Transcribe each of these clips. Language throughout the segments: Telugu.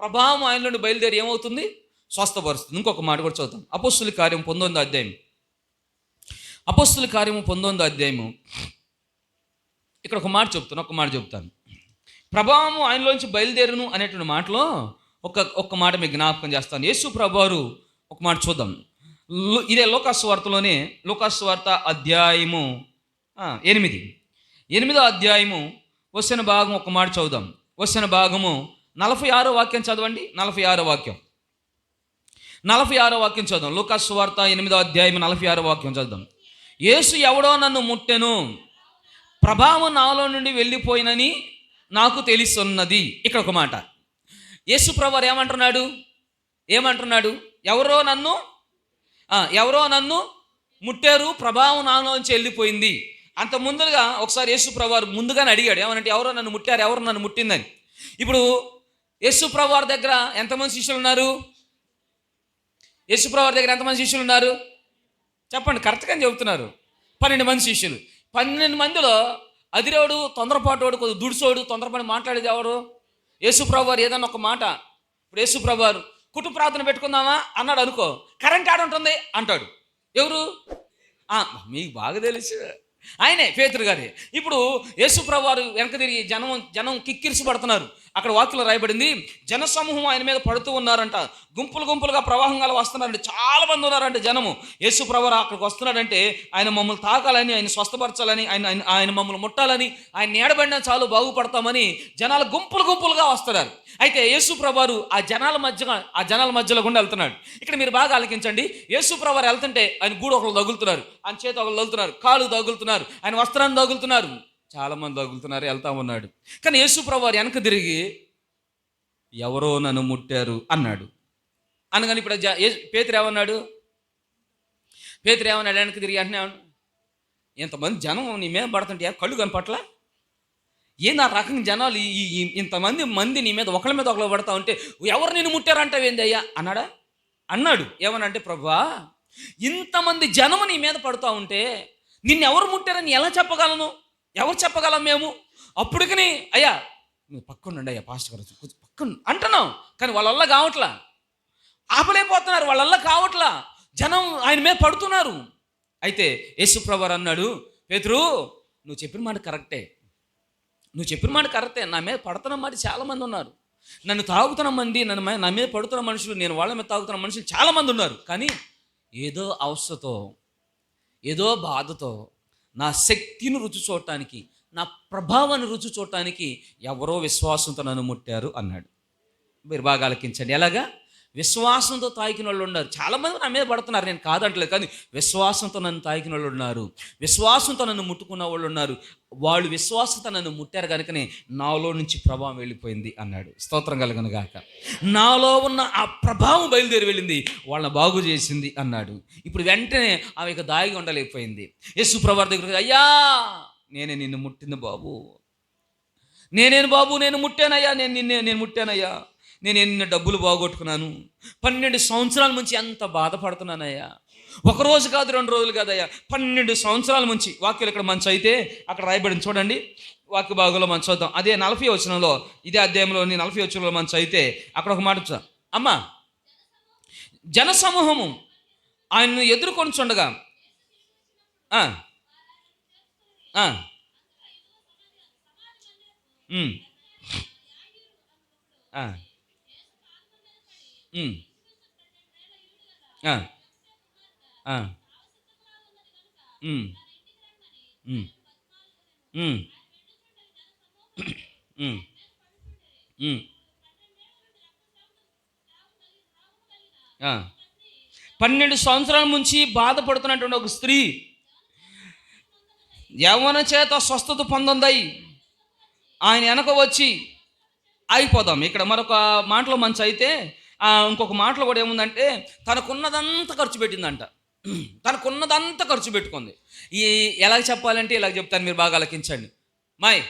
ప్రభావం ఆయనలోని నుండి బయలుదేరి ఏమవుతుంది? స్వస్థపరుస్తుంది. ఇంకొక మాట కూడా చదువుతాం. అపోస్తుల కార్యం పొందొందో అధ్యాయం అపోస్తుల కార్యము పొందొందో అధ్యాయము. ఇక్కడ ఒక మాట చెప్తాను ఒక మాట చెప్తాను. ప్రభావం ఆయనలోంచి బయలుదేరును అనేటువంటి మాటలో ఒక ఒక్క మాట మీకు జ్ఞాపకం చేస్తాను. యేసు ప్రభువారు ఒక మాట చూద్దాం. ఇదే లోకాసు వార్తలోనే లోకాసు వార్త అధ్యాయము ఎనిమిది. ఎనిమిదో అధ్యాయము వచ్చిన భాగం ఒక మాట చదువుదాం. వచ్చిన భాగము నలభై ఆరో వాక్యం చదవండి. నలభై ఆరో వాక్యం. నలభై ఆరో వాక్యం చదువు లోకాసు వార్త ఎనిమిదో అధ్యాయం నలభై ఆరో వాక్యం చదువు యేసు ఎవడో నన్ను ముట్టెను. ప్రభావం నాలో నుండి వెళ్ళిపోయినని నాకు తెలుస్తున్నది ఇక్కడ ఒక మాట. యేసు ప్రభు ఏమంటున్నాడు? ఏమంటున్నాడు? ఎవరో నన్ను ఎవరో నన్ను ముట్టారు. ప్రభావం నాలోంచి వెళ్ళిపోయింది. అంత ముందుగా ఒకసారి యేసు ప్రభు ముందుగానే అడిగాడు. ఏమనంటే ఎవరో నన్ను ముట్టారు ఎవరు నన్ను ముట్టిందని. ఇప్పుడు యేసు వారి దగ్గర ఎంతమంది శిష్యులు ఉన్నారు? యేసు వారి దగ్గర ఎంతమంది శిష్యులు ఉన్నారు? చెప్పండి కరెక్ట్గా చెబుతున్నారు. పన్నెండు మంది శిష్యులు. పన్నెండు మందిలో అదిరోడు తొందరపాటోడు కొద్ది దుడిసోడు తొందరపడి మాట్లాడేది ఎవరు? యేసుప్రభు వారు ఏదన్నా ఒక మాట. ఇప్పుడు యేసుప్రభు వారు కుటుంబ ప్రార్థన పెట్టుకుందామా? అన్నాడు అనుకో. కరెంట్ ఆడ ఉంటుంది అంటాడు. ఎవరు? ఆ, మీకు బాగా తెలుసు. ఆయనే పేతురు గారి. ఇప్పుడు యేసుప్రభు వారు వెనక తిరిగి జనం జనం కిక్కిరిసి పడుతున్నారు అక్కడ వాక్యలో రాయబడింది జన సమూహం ఆయన మీద పడుతూ ఉన్నారంట. గుంపులు గుంపులుగా ప్రవాహంగా వస్తున్నారంటే. చాలా మంది ఉన్నారంటే జనము. యేసు ప్రవర అక్కడికి వస్తున్నాడంటే ఆయన మమ్మల్ని తాకాలని ఆయన స్వస్థపరచాలని ఆయన ఆయన- మమ్మల్ని ముట్టాలని ఆయన నీడబడినా చాలు బాగుపడతామని జనాలు గుంపులు గుంపులుగా వస్తున్నారు. అయితే యేసు ప్రభారు ఆ జనాల మధ్య ఆ జనాల మధ్యలో గుండా వెళ్తున్నాడు. ఇక్కడ మీరు బాగా ఆలకించండి. యేసు ప్రభారు వెళ్తుంటే ఆయన గూడు ఒకళ్ళు తగులుతున్నారు. ఆయన చేతి ఒకళ్ళు తగులుతున్నారు. కాలు తగులుతున్నారు. ఆయన వస్త్రాన్ని తగులుతున్నారు. చాలామంది తగులుతున్నారు వెళ్తా ఉన్నాడు. కానీ యేసు ప్రభువారు వెనక తిరిగి ఎవరో నన్ను ముట్టారు అన్నాడు. అనగాని ఇప్పుడు జ- పేతురు ఏమన్నాడు? పేతురు ఏమన్నాడు? వెనక తిరిగి అంటే ఇంతమంది జనం నీ మీద పడుతుంటే కళ్ళు కనపట్ల ఏ నా రకంగా జనాలు ఈ- ఇంతమంది మంది నీ మీద ఒకళ్ళ మీద ఒకళ్ళు పడతా ఉంటే ఎవరు నేను ముట్టారంటావేంది అయ్యా? అన్నాడా? అన్నాడు. ఏమనంటే ప్రభా ఇంతమంది జనము నీ మీద పడుతూ ఉంటే నిన్ను ఎవరు ముట్టారని ఎలా చెప్పగలను? ఎవరు చెప్పగలం మేము? అప్పటికని అయ్యా నువ్వు పక్కనుండి అయ్యా పాస్టర్ గారు కొంచెం పక్కన అంటున్నాం కానీ వాళ్ళల్లా కావట్లా. ఆపలేకపోతున్నారు వాళ్ళల్లా కావట్లా. జనం ఆయన మీద పడుతున్నారు. అయితే యేసుప్రభర్ అన్నాడు పేతురు నువ్వు చెప్పిన మాట కరెక్టే. నువ్వు చెప్పిన మాట కరెక్టే. నా మీద పడుతున్న మాట చాలామంది ఉన్నారు. నన్ను తాగుతున్న మంది నన్ను నా మీద పడుతున్న మనుషులు నేను వాళ్ళ మీద తాగుతున్న మనుషులు చాలామంది ఉన్నారు. కానీ ఏదో అవస్థతో ఏదో బాధతో నా శక్తిని రుచి చూడటానికి నా ప్రభావాన్ని రుచి చూడటానికి ఎవరో విశ్వాసంతో నన్ను ముట్టారు అన్నాడు. మీరు బాగా ఆలకించండి. ఎలాగా? విశ్వాసంతో తాగిన వాళ్ళు ఉన్నారు. చాలామంది నా మీద పడుతున్నారు. నేను కాదంటలేదు కానీ విశ్వాసంతో నన్ను తాకిన వాళ్ళు ఉన్నారు. విశ్వాసంతో నన్ను ముట్టుకున్న వాళ్ళు ఉన్నారు. వాళ్ళు విశ్వాసంతో నన్ను ముట్టారు కనుకనే నాలో నుంచి ప్రభావం వెళ్ళిపోయింది అన్నాడు. స్తోత్రం కలగను గాక. నాలో ఉన్న ఆ ప్రభావం బయలుదేరి వెళ్ళింది. వాళ్ళని బాగు చేసింది అన్నాడు. ఇప్పుడు వెంటనే ఆమె ఇక దాగి ఉండలేకపోయింది. యేసు ప్రభావ దగ్గర అయ్యా నేనే నిన్ను ముట్టింది బాబు. నేనేను బాబు నేను ముట్టానయ్యా. నేను నిన్నే నేను ముట్టానయ్యా. నేను ఎన్ని డబ్బులు బాగొట్టుకున్నాను? పన్నెండు సంవత్సరాల నుంచి ఎంత బాధపడుతున్నానయ్యా? ఒక రోజు కాదు రెండు రోజులు కాదయ్యా. పన్నెండు సంవత్సరాల నుంచి వాక్యలు ఇక్కడ మంచి అయితే అక్కడ రాయబడింది. చూడండి వాక్య భాగంలో మనం చదువుతాం అదే నలభై వచనంలో ఇదే అధ్యాయంలోని నలభై వచనంలో మనం చదివితే అక్కడ ఒక మాట చూ- అమ్మా జన సమూహము ఆయన్ను ఎదుర్కొని చూడగా ఆ, ఆ, ఉమ్, ఆ, ఉమ్, ఆ, ఆ, ఉమ్, ఉమ్, ఉమ్, ఉమ్, ఉమ్, ఆ. పన్నెండు సంవత్సరాల నుంచి బాధపడుతున్నటువంటి ఒక స్త్రీ యవ్వన చేత స్వస్థత పొందుందై ఆయన వెనక వచ్చి అయిపోదాం. ఇక్కడ మరొక మాటలో మంచి అయితే ఇంకొక మాటలో కూడా ఏముందంటే తనకున్నదంతా ఖర్చు పెట్టిందంట. తనకున్నదంతా ఖర్చు పెట్టుకుంది. ఈ ఎలా చెప్పాలంటే ఇలా చెప్తాను మీరు బాగా ఆలకించండి. మాయ్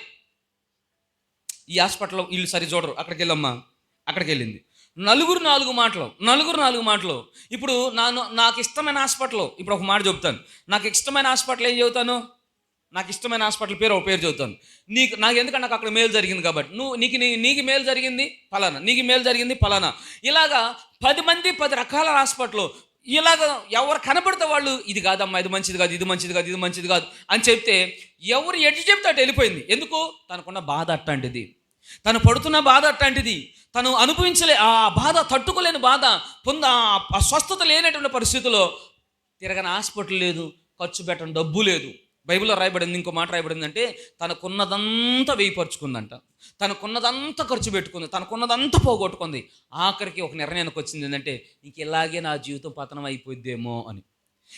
ఈ హాస్పిటల్లో వీళ్ళు సరి చూడరు. అక్కడికి వెళ్ళమ్మా. అక్కడికి వెళ్ళింది. నలుగురు నాలుగు మాటలు. నలుగురు నాలుగు మాటలు. ఇప్పుడు నాను నాకు ఇష్టమైన హాస్పిటల్. ఇప్పుడు ఒక మాట చెప్తాను. నాకు ఇష్టమైన హాస్పిటల్ ఏం చెబుతాను? నాకు ఇష్టమైన హాస్పిటల్ పేరు ఒక పేరు చదువుతాను నీకు నాకు ఎందుకంటే నాకు అక్కడ మేలు జరిగింది కాబట్టి. నువ్వు నీకు నీ నీకు మేలు జరిగింది ఫలానా. నీకు మేలు జరిగింది ఫలానా. ఇలాగా పది మంది పది రకాల హాస్పిటల్ ఇలాగ ఎవరు కనపడితే వాళ్ళు ఇది కాదమ్మా ఇది మంచిది కాదు ఇది మంచిది కాదు ఇది మంచిది కాదు అని చెప్తే ఎవరు ఎటు చెప్తే అటు వెళ్ళిపోయింది. ఎందుకు? తనకున్న బాధ అట్లాంటిది. తను పడుతున్న బాధ అట్లాంటిది. తను అనుభవించలే ఆ బాధ తట్టుకోలేని బాధ పొంద ఆ స్వస్థత లేనటువంటి పరిస్థితిలో తిరగని హాస్పిటల్ లేదు ఖర్చు పెట్టడం డబ్బు లేదు. బైబిల్లో రాయబడింది ఇంకో మాట రాయబడింది అంటే తనకున్నదంతా వేయిపరుచుకుందంట. తనకున్నదంతా ఖర్చు పెట్టుకుంది తనకున్నదంతా పోగొట్టుకుంది. ఆఖరికి ఒక నిర్ణయానికి వచ్చింది ఏంటంటే ఇంక ఇలాగే నా జీవితం పతనం అయిపోద్దేమో అని.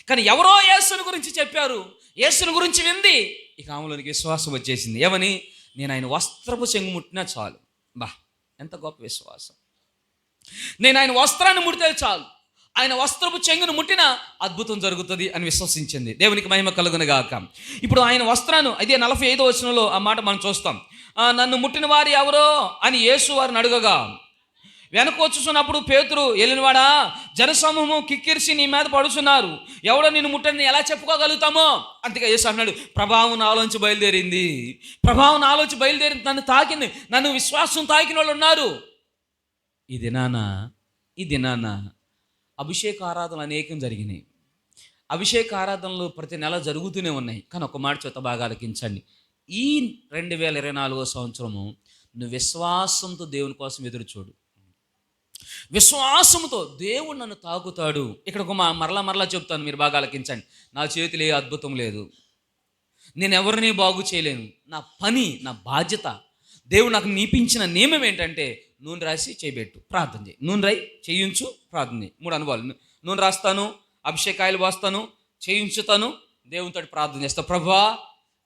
కానీ ఎవరో యేసుని గురించి చెప్పారు. యేసుని గురించి వింది. ఇక ఆమెలోనికి విశ్వాసం వచ్చేసింది. ఏమని? నేను ఆయన వస్త్రపు చెంగు ముట్టినా చాలు. బా ఎంత గొప్ప విశ్వాసం. నేను ఆయన వస్త్రాన్ని ముడితే చాలు. ఆయన వస్త్రపు చెంగును ముట్టినా అద్భుతం జరుగుతుంది అని విశ్వసించింది. దేవునికి మహిమ కలుగునగాక ఇప్పుడు ఆయన వస్త్రాన్ని అదే నలభై ఐదో వచనంలో ఆ మాట మనం చూస్తాం. నన్ను ముట్టిన వారు ఎవరో? అని యేసు వారిని అడుగగా. వెనక వచ్చుచున్నప్పుడు పేతురు వెళ్ళినవాడా జనసమూహము కిక్కిరిసి నీ మీద పడుచున్నారు. ఎవడో నిన్ను ముట్టని ఎలా చెప్పుకోగలుగుతామో? అంతగా యేసు అన్నాడు ప్రభావం నాలోంచి బయలుదేరింది. ప్రభావం నాలోంచి బయలుదేరింది నన్ను తాకింది నన్ను విశ్వాసం తాకిన వాళ్ళు ఉన్నారు. ఇది నానా? ఇది నానా? అభిషేక ఆరాధనలు అనేకం జరిగినాయి. అభిషేక ఆరాధనలు ప్రతి నెల జరుగుతూనే ఉన్నాయి. కానీ ఒక మాట చేత బాగా ఆలకించండి. ఈ రెండు వేల ఇరవై నాలుగో సంవత్సరము నువ్వు విశ్వాసంతో దేవుని కోసం ఎదురు చూడు విశ్వాసంతో దేవుడు నన్ను తాకుతాడు. ఇక్కడ ఒక మా- మరలా మరలా చెప్తాను మీరు బాగా ఆలకించండి. నా చేతిలో ఏ అద్భుతం లేదు. నేను ఎవరిని బాగు చేయలేను. నా పని నా బాధ్యత. దేవుడు నాకు నీపించిన నియమం ఏంటంటే నూనె రాసి చేయబెట్టు. ప్రార్థన చేయి. నూనె రాయి చేయించు ప్రార్థన చేయి. మూడు అనుభవాలు. నూనె రాస్తాను అభిషేకాయలు పోస్తాను చేయించుతాను దేవునితో ప్రార్థన చేస్తా. ప్రభా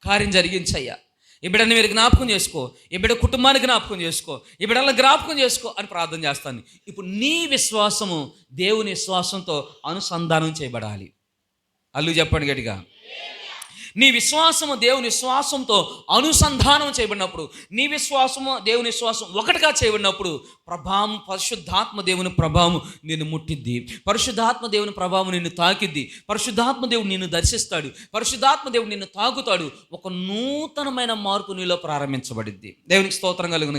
కార్యం జరిగించయ్యా. ఈ బిడ్డని మీరు జ్ఞాపకం చేసుకో. ఈ బిడ్డ కుటుంబాన్ని జ్ఞాపకం చేసుకో. ఈ బిడ్డలను జ్ఞాపకం చేసుకో అని ప్రార్థన చేస్తాను. ఇప్పుడు నీ విశ్వాసము దేవుని విశ్వాసంతో అనుసంధానం చేయబడాలి. అల్లు చెప్పండి గట్టిగా. నీ విశ్వాసము దేవుని విశ్వాసంతో అనుసంధానం చేయబడినప్పుడు నీ విశ్వాసము దేవుని విశ్వాసం ఒకటిగా చేయబడినప్పుడు ప్రభావం పరిశుద్ధాత్మ దేవుని ప్రభావం నిన్ను ముట్టిద్ది. పరిశుద్ధాత్మ దేవుని ప్రభావం నిన్ను తాకిద్ది. పరిశుద్ధాత్మ దేవుడు నిన్ను దర్శిస్తాడు. పరిశుద్ధాత్మ దేవుడు నిన్ను తాకుతాడు. ఒక నూతనమైన మార్పు నీలో ప్రారంభించబడింది దేవునికి స్తోత్రం కలుగును.